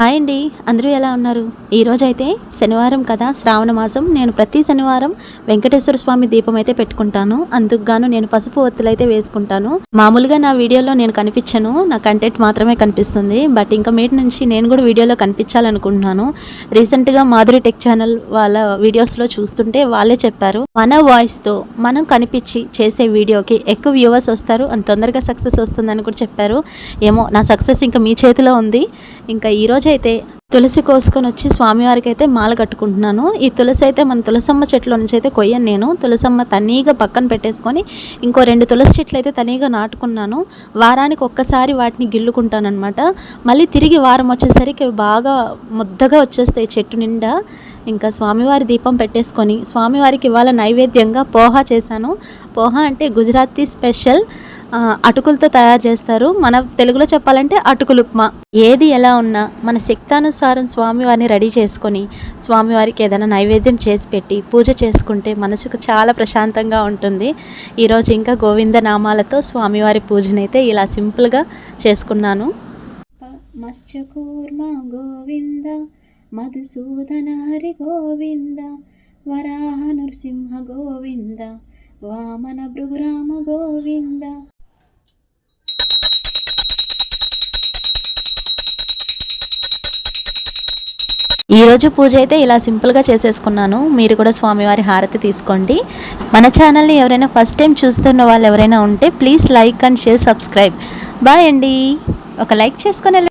Hi అండి అందరూ ఎలా ఉన్నారు? ఈరోజు అయితే శనివారం కదా శ్రావణ మాసం. నేను ప్రతి శనివారం వెంకటేశ్వర స్వామి దీపం అయితే పెట్టుకుంటాను. అందుకుగాను నేను పసుపు ఒత్తులు అయితే వేసుకుంటాను. మామూలుగా నా వీడియోలో నేను కనిపించను నా కంటెంట్ మాత్రమే కనిపిస్తుంది. బట్ ఇంకా మీటి నుంచి నేను కూడా వీడియోలో కనిపించాలనుకుంటున్నాను. రీసెంట్గా మాధురి టెక్ ఛానల్ వాళ్ళ వీడియోస్లో చూస్తుంటే వాళ్ళే చెప్పారు మన వాయిస్తో మనం కనిపించి చేసే వీడియోకి ఎక్కువ వ్యూవర్స్ వస్తారు. అంత తొందరగా సక్సెస్ వస్తుందని కూడా చెప్పారు. ఏమో నా సక్సెస్ ఇంకా మీ చేతిలో ఉంది. ఇంకా ఈ రోజు అయితే తులసి కోసుకొని వచ్చి స్వామివారికి అయితే మాల కట్టుకుంటున్నాను. ఈ తులసి అయితే మన తులసమ్మ చెట్ల నుంచి అయితే కొయ్యను నేను. తులసమ్మ తనీగా పక్కన పెట్టేసుకొని ఇంకో రెండు తులసి చెట్లు అయితే తనీగా నాటుకున్నాను. వారానికి ఒక్కసారి వాటిని గిల్లుకుంటానమాట మళ్ళీ తిరిగి వారం వచ్చేసరికి బాగా ముద్దగా వచ్చేస్తాయి చెట్టు నిండా. ఇంకా స్వామివారి దీపం పెట్టేసుకొని స్వామివారికి ఇవాళ నైవేద్యంగా పోహా చేశాను. పోహా అంటే గుజరాతీ స్పెషల్ అటుకులతో తయారు చేస్తారు. మన తెలుగులో చెప్పాలంటే అటుకులు ఉప్మా ఏది ఎలా ఉన్నా మన శక్తాను శక్తానుసారం స్వామివారిని రెడీ చేసుకొని స్వామివారికి ఏదైనా నైవేద్యం చేసి పెట్టి పూజ చేసుకుంటే మనసుకు చాలా ప్రశాంతంగా ఉంటుంది. ఈరోజు ఇంకా గోవింద నామాలతో స్వామివారి పూజనైతే ఇలా సింపుల్గా చేసుకున్నాను. మత్స్యకూర్మ గోవింద మధుసూదన హరి గోవింద వరాహ నృసింహ గోవింద వామన భృగురామ గోవింద. ఈరోజు పూజ అయితే ఇలా సింపుల్గా చేసేసుకున్నాను. మీరు కూడా స్వామివారి హారతి తీసుకోండి. మన ఛానల్ని ఎవరైనా ఫస్ట్ టైం చూస్తున్న వాళ్ళు ఎవరైనా ఉంటే please like and share subscribe. Bye అండి. ఒక లైక్ చేసుకొని